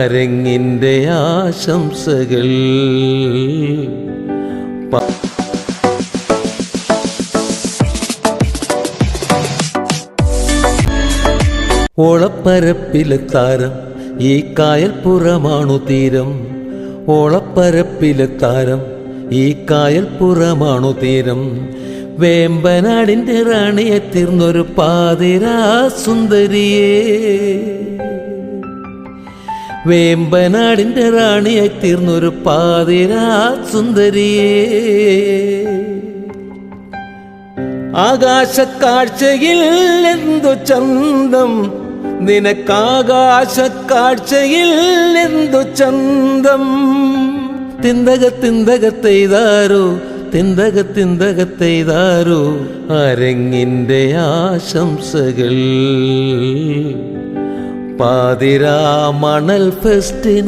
അരങ്ങിന്റെ ആശംസകൾ. ഓളപ്പരപ്പിലെ താരം ഈ കായൽപ്പുറമാണു തീരം. ഓളപ്പരപ്പിലെ താരം ഈ കായൽപ്പുറമാണു തീരം. വേമ്പനാടിന്റെ റാണിയെ തീർന്നൊരു പാതിരാ സുന്ദരിയേ. വേമ്പനാടിന്റെ റാണിയായി തീർന്നൊരു പാതിരാ സുന്ദരിയേ. ആകാശക്കാഴ്ചയിൽ എന്തു ചന്തം? നിനക്കാകാശക്കാഴ്ചയിൽ എന്തു ചന്തം? തിന്തക തിന്തകത്തെയ്താരോ തിന്തക തിന്തകത്തെയ്താരോ അരങ്ങിന്റെ ആശംസകൾ. പാതിരാ മണൽ ഫെസ്റ്റിനാശംസകൾ.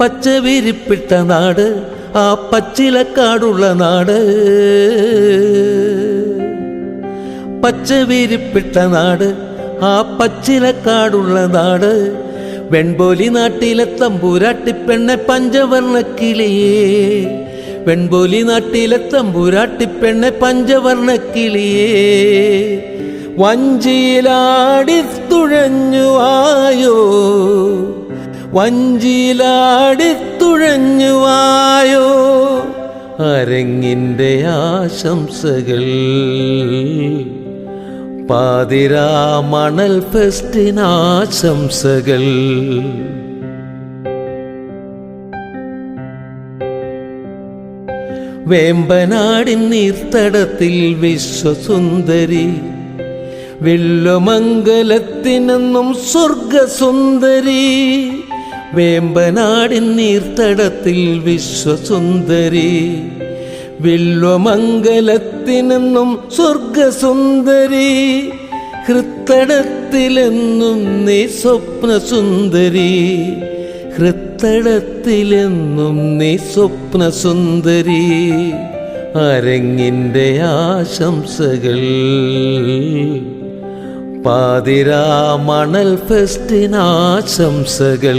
പച്ചവിരിപ്പിട്ട നാട് ആ പച്ചിലക്കാടുള്ള നാട്. പച്ചവിരിപ്പിട്ട നാട് ആ പച്ചിലക്കാടുള്ള നാട്. വെൺപോലി നാട്ടിലെ തമ്പൂരാട്ടിപ്പെണ്ണെ പഞ്ചവർണ വെൺപോലി നാട്ടിലെ തമ്പൂരാട്ടിപ്പെണ്ണെ പഞ്ചവർണ കിളിയേ. വഞ്ചിയിലാടി തുഴഞ്ഞു ആയോ വഞ്ചിയിലാടി തുഴഞ്ഞു ആയോ അരങ്ങിന്റെ ആശംസകൾ. പാതിരാ മണൽ ഫെസ്റ്റിനാശംസകൾ. വേമ്പനാടിൻ നീർത്തടത്തിൽ വിശ്വസുന്ദരി. വെള്ളുമംഗലത്തിനെന്നും സ്വർഗസുന്ദരി. വേമ്പനാടിൻ നീർത്തടത്തിൽ വിശ്വസുന്ദരി. വില്വമംഗലത്തിനെന്നും സ്വർഗസുന്ദരി. ഹൃത്തടത്തിലെന്നും നീ സ്വപ്നസുന്ദരി. ഹൃത്തടത്തിലെന്നും നീ സ്വപ്നസുന്ദരി അരങ്ങിന്റെ ആശംസകൾ. പാതിരാ മണൽ ഫെസ്റ്റിനാശംസകൾ.